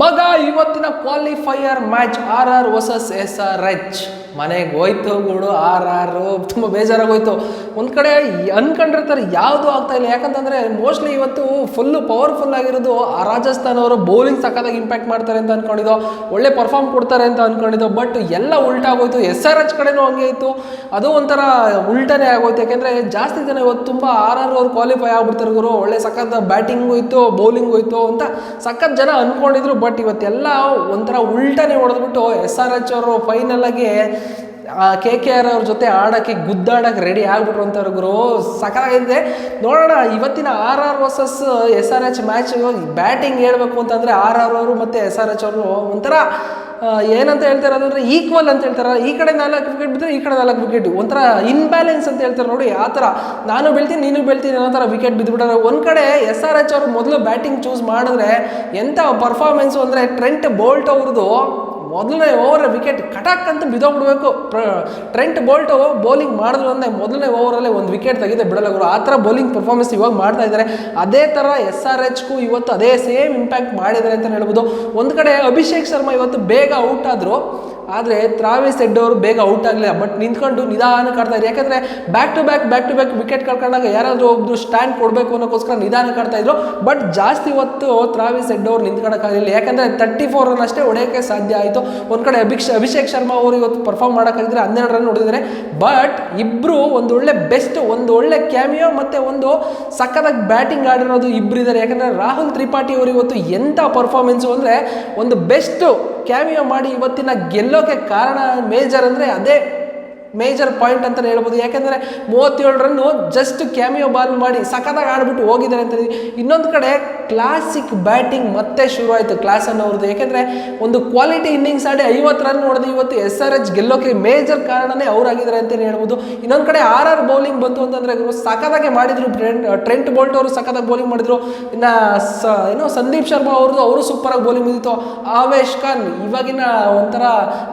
ಮಗ ಇವತ್ತಿನ qualifier match R R versus S R H ಮನೆಗೆ ಹೋಯ್ತು ಗುಡು ಆರ್ ಆರು ತುಂಬ ಬೇಜಾರಾಗೋಯ್ತು. ಒಂದು ಕಡೆ ಅನ್ಕೊಂಡಿರ್ತಾರೆ, ಯಾವುದು ಆಗ್ತಾ ಇಲ್ಲ. ಯಾಕಂತಂದರೆ ಮೋಸ್ಟ್ಲಿ ಇವತ್ತು ಫುಲ್ಲು ಪವರ್ಫುಲ್ ಆಗಿರೋದು ಆ ರಾಜಸ್ಥಾನ್ ಅವರು ಬೌಲಿಂಗ್ ಸಕ್ಕತ್ತಾಗಿ ಇಂಪ್ಯಾಕ್ಟ್ ಮಾಡ್ತಾರೆ ಅಂತ ಅಂದ್ಕೊಂಡಿದ್ದೋ ಒಳ್ಳೆ ಪರ್ಫಾರ್ಮ್ ಕೊಡ್ತಾರೆ ಅಂತ ಅಂದ್ಕೊಂಡಿದ್ದೋ ಬಟ್ ಎಲ್ಲ ಉಲ್ಟಾಗೋಯ್ತು. ಎಸ್ ಆರ್ ಎಚ್ ಕಡೆನೂ ಹಂಗೆ ಇತ್ತು. ಅದು ಒಂಥರ ಉಲ್ಟನೇ ಆಗೋಯ್ತು. ಯಾಕೆಂದರೆ ಜಾಸ್ತಿ ಜನ ಇವತ್ತು ತುಂಬ ಆರ್ ಆರ್ ಅವ್ರು ಕ್ವಾಲಿಫೈ ಆಗ್ಬಿಡ್ತಾರೆ ಗುರು. ಒಳ್ಳೆ ಸಖತ್ ಬ್ಯಾಟಿಂಗು ಇತ್ತು ಬೌಲಿಂಗು ಇತ್ತು ಅಂತ ಸಖತ್ ಜನ ಅಂದ್ಕೊಂಡಿದ್ರು ಬಟ್ ಇವತ್ತೆಲ್ಲ ಒಂಥರ ಉಲ್ಟನೇ ಹೊಡೆದ್ಬಿಟ್ಟು ಎಸ್ ಆರ್ ಎಚ್ ಅವರು ಫೈನಲ್ ಆಗಿ ಕೆ ಕೆ ಆರ್ ಅವ್ರ ಜೊತೆ ಆಡೋಕ್ಕೆ, ಗುದ್ದಾಡೋಕ್ಕೆ ರೆಡಿ ಆಗ್ಬಿಟ್ರು ಅಂತಾರೆ ಗುರು ಇದೆ. ನೋಡೋಣ, ಇವತ್ತಿನ R R versus S R H match batting ಹೇಳ್ಬೇಕು ಅಂತಂದರೆ ಆರ್ ಆರ್ ಅವರು ಮತ್ತು ಎಸ್ ಆರ್ ಎಚ್ ಅವರು ಒಂಥರ ಏನಂತ ಹೇಳ್ತಾರೆ ಅಂದರೆ ಈಕ್ವಲ್ ಅಂತ ಹೇಳ್ತಾರೆ. ಈ ಕಡೆ ನಾಲ್ಕು ವಿಕೆಟ್ ಬಿದ್ದರೆ ಈ ಕಡೆ ನಾಲ್ಕು ವಿಕೆಟ್ ಒಂಥರ ಇನ್ಬ್ಯಾಲೆನ್ಸ್ ಅಂತ ಹೇಳ್ತಾರೆ ನೋಡಿ, ಆ ಥರ. ನಾನು ಬೆಳ್ತೀನಿ, ನೀನು ಬೆಳ್ತೀನಿ ಅನ್ನೋ ಥರ ವಿಕೆಟ್ ಬಿದ್ದುಬಿಟ್ಟಾರೆ ಒಂದು ಕಡೆ ಎಸ್ ಆರ್ ಎಚ್ ಅವರು ಮೊದಲು ಬ್ಯಾಟಿಂಗ್ ಚೂಸ್ ಮಾಡಿದ್ರೆ ಎಂಥ ಪರ್ಫಾರ್ಮೆನ್ಸು ಅಂದರೆ ಟ್ರೆಂಟ್ ಬೋಲ್ಟ್ ಅವ್ರದ್ದು ಮೊದಲನೇ ಓವರ್ ವಿಕೆಟ್ ಕಟಾಕ್ ಅಂತ ಬಿದ್ದೋಗ್ಬಿಡ್ಬೇಕು. ಟ್ರೆಂಟ್ ಬೋಲ್ಟು ಬೌಲಿಂಗ್ ಮಾಡಿದ್ರು ಅಂದರೆ ಮೊದಲನೇ ಓವರಲ್ಲೇ ಒಂದು ವಿಕೆಟ್ ತೆಗೆದೇ ಬಿಡಲ್ಲ ಆ ಥರ ಬೌಲಿಂಗ್ ಪರ್ಫಾರ್ಮೆನ್ಸ್ ಇವಾಗ ಮಾಡ್ತಾ ಇದ್ದಾರೆ. ಅದೇ ಥರ ಎಸ್ ಆರ್ ಎಚ್ಗೂ ಇವತ್ತು ಅದೇ ಸೇಮ್ ಇಂಪ್ಯಾಕ್ಟ್ ಮಾಡಿದ್ದಾರೆ ಅಂತ ಹೇಳ್ಬೋದು. ಒಂದು ಕಡೆ ಅಭಿಷೇಕ್ ಶರ್ಮಾ ಇವತ್ತು ಬೇಗ ಔಟ್ ಆದರು. ಆದರೆ ತ್ರಾವಿಸ್ ಹೆಡ್ ಅವರು ಬೇಗ ಔಟ್ ಆಗಲಿಲ್ಲ ಬಟ್ ನಿಂತ್ಕೊಂಡು ನಿಧಾನಕ್ಕೆ ಆಡ್ತಾ ಯಾಕಂದರೆ back to back back to back wicket ಕಳ್ಕೊಂಡಾಗ ಯಾರಾದರೂ ಒಬ್ಬರು ಸ್ಟ್ಯಾಂಡ್ ಕೊಡಬೇಕು ಅನ್ನೋಕ್ಕೋಸ್ಕರ ನಿಧಾನಕ್ಕೆ ಆಡ್ತಾ ಇದ್ರು. ಬಟ್ ಜಾಸ್ತಿ ಹೊತ್ತು ತ್ರಾವಿಸ್ ಹೆಡ್ ಅವ್ರು ನಿಂತ್ಕೊಳಕ್ಕಾಗಲಿಲ್ಲ ಯಾಕಂದರೆ ತರ್ಟಿ ಫೋರ್ ರನ್ ಅಷ್ಟೇ ಹೊಡೆಯೋಕ್ಕೆ ಸಾಧ್ಯ ಆಯಿತು. ಒಂದು ಕಡೆ ಅಭಿಷ್, ಅಭಿಷೇಕ್ ಶರ್ಮಾ ಅವರು ಇವತ್ತು ಪರ್ಫಾರ್ಮ್ ಮಾಡೋಕ್ಕಾಗಿದ್ರೆ ಹನ್ನೆರಡು ರನ್ ಹೊಡೆದಿದ್ದಾರೆ. ಬಟ್ ಇಬ್ಬರು ಒಂದು ಒಳ್ಳೆ ಬೆಸ್ಟ್ ಒಂದು ಒಳ್ಳೆ ಕ್ಯಾಮಿಯೋ ಮತ್ತು ಒಂದು ಸಖತ್ತಾಗಿ ಬ್ಯಾಟಿಂಗ್ ಆಡಿರೋದು ಇಬ್ಬರು ಇದ್ದಾರೆ ಯಾಕಂದರೆ ರಾಹುಲ್ ತ್ರಿಪಾಠಿ ಅವರು ಇವತ್ತು ಎಂಥ ಪರ್ಫಾರ್ಮೆನ್ಸು ಅಂದರೆ ಒಂದು ಬೆಸ್ಟು ಕ್ಯಾಮಿಯೋ ಮಾಡಿ ಇವತ್ತಿನ ಗೆಲ್ಲೋಕೆ ಕಾರಣ ಮೇಜರ್ ಅಂದರೆ ಅದೇ ಮೇಜರ್ ಪಾಯಿಂಟ್ ಅಂತಲೇ ಹೇಳ್ಬೋದು. ಯಾಕೆಂದರೆ ಮೂವತ್ತೇಳು ರನ್ನು ಜಸ್ಟ್ ಕ್ಯಾಮಿಯೋ ಬಾಲ್ ಮಾಡಿ ಸಖತ್ತಾಗಿ ಆಡ್ಬಿಟ್ಟು ಹೋಗಿದ್ದಾರೆ ಅಂತ ಇನ್ನೊಂದು ಕಡೆ ಕ್ಲಾಸಿಕ್ ಬ್ಯಾಟಿಂಗ್ ಮತ್ತೆ ಶುರುವಾಯಿತು ಆಯಿತು ಕ್ಲಾಸ್ ಅನ್ನೋರ್ದು. ಯಾಕೆಂದರೆ ಒಂದು ಕ್ವಾಲಿಟಿ ಇನ್ನಿಂಗ್ಸ್ ಆಡಿ ಐವತ್ತು ರನ್ ಹೊಡೆದು ಇವತ್ತು ಎಸ್ ಆರ್ ಎಚ್ ಗೆಲ್ಲೋಕೆ ಮೇಜರ್ ಕಾರಣನೇ ಅವರಾಗಿದ್ದಾರೆ ಅಂತಲೇ ಹೇಳ್ಬೋದು. ಇನ್ನೊಂದು ಕಡೆ ಆರ್ ಆರ್ ಬೌಲಿಂಗ್ ಬಂತು ಅಂತಂದರೆ ಇವರು ಸಖತ್ತಾಗೆ ಮಾಡಿದರು. ಟ್ರೆಂಟ್ ಟ್ರೆಂಟ್ ಬೋಲ್ಟ್ ಅವರು ಸಖತ್ತಾಗಿ ಬೌಲಿಂಗ್ ಮಾಡಿದರು. ಇನ್ನು ಸ, ಏನೋ ಸಂದೀಪ್ ಶರ್ಮಾ ಅವ್ರದ್ದು, ಅವರು ಸೂಪರಾಗಿ ಬೌಲಿಂಗ್ ಬಂದಿತ್ತು ಆವೇಶ್ ಖಾನ್ ಇವಾಗಿನ ಒಂಥರ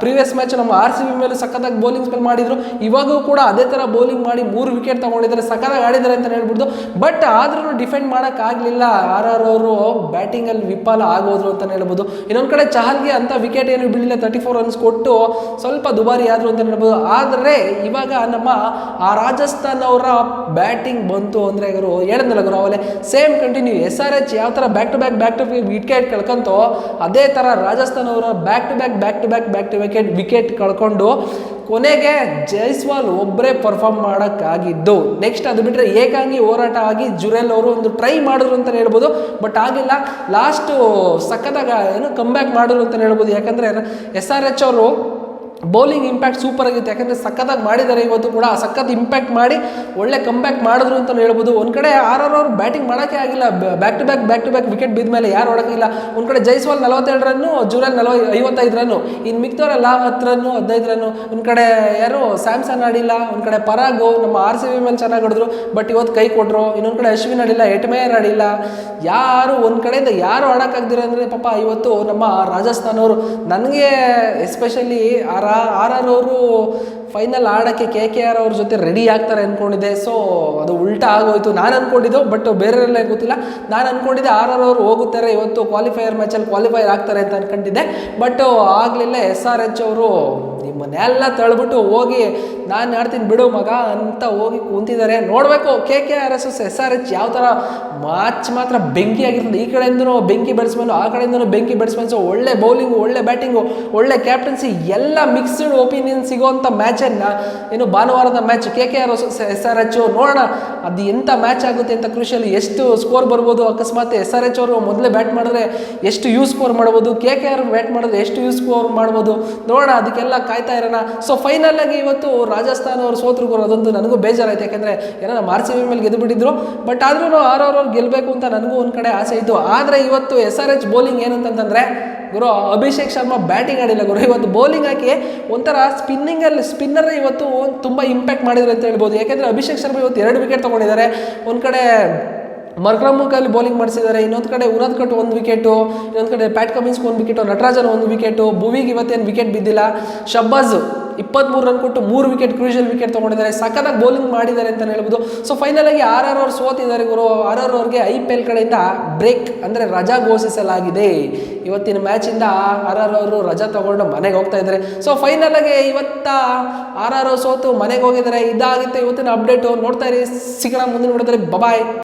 ಪ್ರೀವಿಯಸ್ ಮ್ಯಾಚ್ ನಮ್ಮ ಆರ್ ಸಿ ಬಿ ಮೇಲೆ ಸಖತ್ತಾಗಿ ಬೌಲಿಂಗ್ ಸ್ಪೆಲ್ ಮಾಡಿದರು. ಇವಾಗೂ ಕೂಡ ಅದೇ ಥರ ಬೌಲಿಂಗ್ ಮಾಡಿ ಮೂರು ವಿಕೆಟ್ ತಗೊಂಡಿದ್ದಾರೆ. ಸಖತ್ತಾಗಿ ಆಡಿದ್ದಾರೆ ಅಂತ ಹೇಳ್ಬಿಡ್ದು ಬಟ್ ಆದ್ರೂ ಡಿಫೆಂಡ್ ಮಾಡೋಕ್ಕಾಗಲಿಲ್ಲ ಆರ್ ಆರ್ ಅವರು ಬ್ಯಾಟಿಂಗಲ್ಲಿ ವಿಫಲ ಆಗೋದ್ರು ಅಂತಲೇ ಹೇಳ್ಬೋದು. ಇನ್ನೊಂದು ಕಡೆ ಚಹಲ್ಗೆ ಅಂತ ವಿಕೆಟ್ ಏನು ಬೀಳಿಲ್ಲ ತರ್ಟಿ ಫೋರ್ ರನ್ಸ್ ಕೊಟ್ಟು ಸ್ವಲ್ಪ ದುಬಾರಿ ಆದರು ಅಂತ ಹೇಳ್ಬೋದು. ಆದರೆ ಇವಾಗ ನಮ್ಮ ಆ ರಾಜಸ್ಥಾನ್ ಅವರ ಬ್ಯಾಟಿಂಗ್ ಬಂತು ಅಂದರೆ ಇವರು ಹೇಳಿದ್ನಲ್ಲ ಗುರು ಅವಲೇ same continue S R H ಯಾವ ಥರ back to back back to wicket ಕಳ್ಕೊಂತೋ, ಅದೇ ಥರ ರಾಜಸ್ಥಾನ್ ಅವರ back to back back to back back to wicket wicket ಕಳ್ಕೊಂಡು ಕೊನೆಗೆ ಜೈಸ್ವಾಲ್ ಒಬ್ಬರೇ ಪರ್ಫಾರ್ಮ್ ಮಾಡೋಕ್ಕಾಗಿದ್ದು. ನೆಕ್ಸ್ಟ್ ಅದು ಬಿಟ್ಟರೆ ಏಕಾಂಗಿ ಹೋರಾಟ ಆಗಿ ಜುರೇಲ್ ಅವರು ಒಂದು ಟ್ರೈ ಮಾಡಿದ್ರು ಅಂತಲೇ ಹೇಳ್ಬೋದು. ಬಟ್ ಆಗಿಲ್ಲ ಲಾಸ್ಟು ಸಖತ್ತಾಗ ಏನು ಕಮ್ಬ್ಯಾಕ್ ಮಾಡಿದ್ರು ಅಂತಲೇ ಹೇಳ್ಬೋದು. ಯಾಕಂದರೆ ಎಸ್ ಆರ್ ಎಚ್ ಅವರು ಬೌಲಿಂಗ್ ಇಂಪ್ಯಾಕ್ಟ್ ಸೂಪರ್ ಆಗಿತ್ತು. ಯಾಕಂದರೆ ಸಖತ್ತಾಗಿ ಮಾಡಿದ್ದಾರೆ ಇವತ್ತು ಕೂಡ. ಸಖತ್ ಇಂಪ್ಯಾಕ್ಟ್ ಮಾಡಿ, ಒಳ್ಳೆ ಕಂಬ್ಯಾಕ್ ಮಾಡಿದ್ರು ಅಂತ ಹೇಳ್ಬೋದು. ಒಂದು ಕಡೆ ಆರ್ ಆರ್ ಅವ್ರು ಬ್ಯಾಟಿಂಗ್ ಮಾಡೋಕ್ಕೆ ಆಗಿಲ್ಲ. Back to back back to back wicket ಬಿದ್ದ ಮೇಲೆ ಯಾರು ಹೊಡೋಕ್ಕಿಲ್ಲ ಒಂದು ಕಡೆ ಜೈಸ್ವಾಲ್ ನಲವತ್ತೆರಡು ರನ್ನು ಜೂರಲ್ ನಲವ ಐವತ್ತೈದು ರನ್ನು ಇನ್ನು ಮಿಕ್ತವರೆಲ್ಲ ಹತ್ತು ರನ್ನು ಹದಿನೈದು ರನ್ನು ಒಂದು ಕಡೆ ಯಾರು ಸ್ಯಾಮ್ಸನ್ ಆಡಿಲ್ಲ, ಒಂದು ಕಡೆ ಪರಾಗು, ನಮ್ಮ ಆರ್ ಸಿ ಬಿ ಮೇಲೆ ಚೆನ್ನಾಗಿ ಹೊಡೆದ್ರು ಬಟ್ ಇವತ್ತು ಕೈ ಕೊಟ್ಟರು ಇನ್ನೊಂದು ಕಡೆ ಅಶ್ವಿನ್ ಆಡಿಲ್ಲ ಎಟ್ಮೇಯರ್ ಆಡಿಲ್ಲ. ಯಾರು ಒಂದು ಕಡೆಯಿಂದ ಯಾರು ಆಡೋಕ್ಕಾಗ್ದಿರ ಅಂದರೆ ಪಾಪ ಇವತ್ತು ನಮ್ಮ ರಾಜಸ್ಥಾನವರು. ನನಗೆ ಎಸ್ಪೆಷಲಿ ಆರ್ ಆರ್ ಆರ್ ಅವರು ಫೈನಲ್ ಆಡೋಕ್ಕೆ ಕೆ ಕೆ ಆರ್ ಅವ್ರ ಜೊತೆ ರೆಡಿ ಆಗ್ತಾರೆ ಅಂದ್ಕೊಂಡಿದ್ದೆ ಸೊ ಅದು ಉಲ್ಟಾ ಆಗೋಯ್ತು. ನಾನು ಅಂದ್ಕೊಂಡಿದ್ದು ಬಟ್ ಬೇರೆಯವರೆಲ್ಲ ಗೊತ್ತಿಲ್ಲ. ನಾನು ಅಂದ್ಕೊಂಡಿದ್ದೆ ಆರ್ ಆರ್ ಅವರು ಹೋಗುತ್ತಾರೆ. ಇವತ್ತು ಕ್ವಾಲಿಫೈಯರ್ ಮ್ಯಾಚಲ್ಲಿ ಕ್ವಾಲಿಫೈರ್ ಆಗ್ತಾರೆ ಅಂತ ಅನ್ಕೊಂಡಿದ್ದೆ. ಬಟ್ ಆಗಲಿಲ್ಲ ಎಸ್ ಆರ್ ಎಚ್ ಅವರು ನಿಮ್ಮನ್ನೆಲ್ಲ ತಳ್ಬಿಟ್ಟು ಹೋಗಿ, ನಾನು ಆಡ್ತೀನಿ ಬಿಡು ಮಗ, ಅಂತ ಹೋಗಿ ಕೂತಿದ್ದಾರೆ. ನೋಡಬೇಕು, K K R S S S R H ಯಾವ ಥರ ಮ್ಯಾಚ್ ಮಾತ್ರ ಬೆಂಕಿ ಆಗಿರ್ತದೆ. ಈ ಕಡೆಯಿಂದನೂ ಬೆಂಕಿ ಬ್ಯಾಟ್ಸ್ಮನ್ನು ಆ ಕಡೆಯಿಂದನೂ ಬೆಂಕಿ ಬ್ಯಾಟ್ಸ್ಮನ್ಸು ಒಳ್ಳೆ ಬೌಲಿಂಗು ಒಳ್ಳೆ ಬ್ಯಾಟಿಂಗು ಒಳ್ಳೆ ಕ್ಯಾಪ್ಟನ್ಸಿ ಎಲ್ಲ ಮಿಕ್ಸ್ಡ್ ಒಪಿನಿಯನ್ ಸಿಗೋವಂಥ ಮ್ಯಾಚನ್ನು ಏನು ಭಾನುವಾರದ match K K R S R H ನೋಡೋಣ. ಅದು ಎಂಥ ಮ್ಯಾಚ್ ಆಗುತ್ತೆ ಅಂತ ಕೃಷಿಯಲ್ಲಿ ಎಷ್ಟು ಸ್ಕೋರ್ ಬರ್ಬೋದು, ಅಕಸ್ಮಾತ್ ಎಸ್ ಆರ್ ಎಚ್ ಅವರು ಮೊದಲೇ ಬ್ಯಾಟ್ ಮಾಡಿದ್ರೆ ಎಷ್ಟು ಯೂ ಸ್ಕೋರ್ ಮಾಡ್ಬೋದು, ಕೆ ಕೆ ಆರ್ ಬ್ಯಾಟ್ ಮಾಡಿದ್ರೆ ಎಷ್ಟು ಯೂ ಸ್ಕೋರ್ ಮಾಡ್ಬೋದು, ನೋಡೋಣ. ಅದಕ್ಕೆಲ್ಲ ಕಾಯ್ತಾ ಇರೋಣ. ಸೊ ಫೈನಲ್ ಆಗಿ ಇವತ್ತು ರಾಜಸ್ಥಾನ ಅವರು ಸೋತ್ರು ಅದೊಂದು ನನಗೂ ಬೇಜಾರಾಯ್ತು. ಯಾಕಂದರೆ ಏನೋ ನಮ್ಮ ಆರ್ ಸಿ ಬಿ ಮೇಲೆ ಗೆದ್ದು ಬಿಟ್ಟಿದ್ರು ಬಟ್ ಆದ್ರೂ ಅವ್ರು ಗೆಲ್ಲಬೇಕು ಅಂತ ನನಗೂ ಒಂದು ಕಡೆ ಆಸೆ ಇತ್ತು. ಆದರೆ ಇವತ್ತು ಎಸ್ ಆರ್ ಎಚ್ ಬೌಲಿಂಗ್ ಏನಂತಂತಂದರೆ ಗುರು, ಅಭಿಷೇಕ್ ಶರ್ಮಾ ಬ್ಯಾಟಿಂಗ್ ಆಡಿಲ್ಲ ಗುರು. ಇವತ್ತು ಬೌಲಿಂಗ್ ಹಾಕಿ ಒಂಥರ ಸ್ಪಿನ್ನಿಂಗಲ್ಲಿ ಸ್ಪಿನ್ನರ್ ಇವತ್ತು ತುಂಬ ಇಂಪ್ಯಾಕ್ಟ್ ಮಾಡಿದ್ರು ಅಂತ ಹೇಳ್ಬೋದು. ಯಾಕೆಂದರೆ ಅಭಿಷೇಕ್ ಶರ್ಮಾ ಇವತ್ತು ಎರಡು ವಿಕೆಟ್ ತೊಗೊಂಡಿದ್ದಾರೆ. ಒಂದು ಕಡೆ ಮರ್ಕ್ರಮುಖಲ್ಲಿ ಬೌಲಿಂಗ್ ಮಾಡಿಸಿದ್ದಾರೆ. ಇನ್ನೊಂದು ಕಡೆ ಉನದ್ ಕಟ್ ಒಂದು ವಿಕೆಟು ಇನ್ನೊಂದು ಕಡೆ ಪ್ಯಾಟ್ ಕಮಿನ್ಸ್ಗೆ ಒಂದು ವಿಕೆಟು ನಟರಾಜನ್ ಒಂದು ವಿಕೆಟು ಭುವಿಗೆ ಇವತ್ತೇನು ವಿಕೆಟ್ ಬಿದ್ದಿಲ್ಲ. ಶಬ್ಬಾಜ್ ಇಪ್ಪತ್ತ್ಮೂರು ರನ್ ಕೊಟ್ಟು ಮೂರು ವಿಕೆಟ್ ಕ್ರೂಷಿಯಲ್ ವಿಕೆಟ್ ತೊಗೊಂಡಿದ್ದಾರೆ. ಸಖತ್ತಾಗಿ ಬೌಲಿಂಗ್ ಮಾಡಿದ್ದಾರೆ ಅಂತ ಹೇಳ್ಬೋದು. ಸೊ ಫೈನಲ್ ಆಗಿ ಆರ್ ಆರ್ ಅವ್ರು ಸೋತಿದ್ದಾರೆ ಗುರು. ಆರ್ ಆರ್ ಅವ್ರಿಗೆ ಐ ಪಿ ಎಲ್ ಕಡೆಯಿಂದ ಬ್ರೇಕ್ ಅಂದರೆ ರಜಾ ಘೋಷಿಸಲಾಗಿದೆ. ಇವತ್ತಿನ ಮ್ಯಾಚಿಂದ ಆರ್ ಆರ್ ಅವರು ರಜಾ ತಗೊಂಡು ಮನೆಗೆ ಹೋಗ್ತಾ ಇದ್ದಾರೆ. ಸೊ ಫೈನಲ್ ಆಗಿ ಇವತ್ತ ಆರ್ ಆರ್ ಸೋತು ಮನೆಗೆ ಹೋಗಿದ್ದಾರೆ. ಇದಾಗಿತ್ತು ಇವತ್ತಿನ ಅಪ್ಡೇಟು ನೋಡ್ತಾ ಇರಿ. ಸಿಗೋಣ ಮುಂದಿನ ನೋಡಿದ್ರೆ ಬಬಾಯ್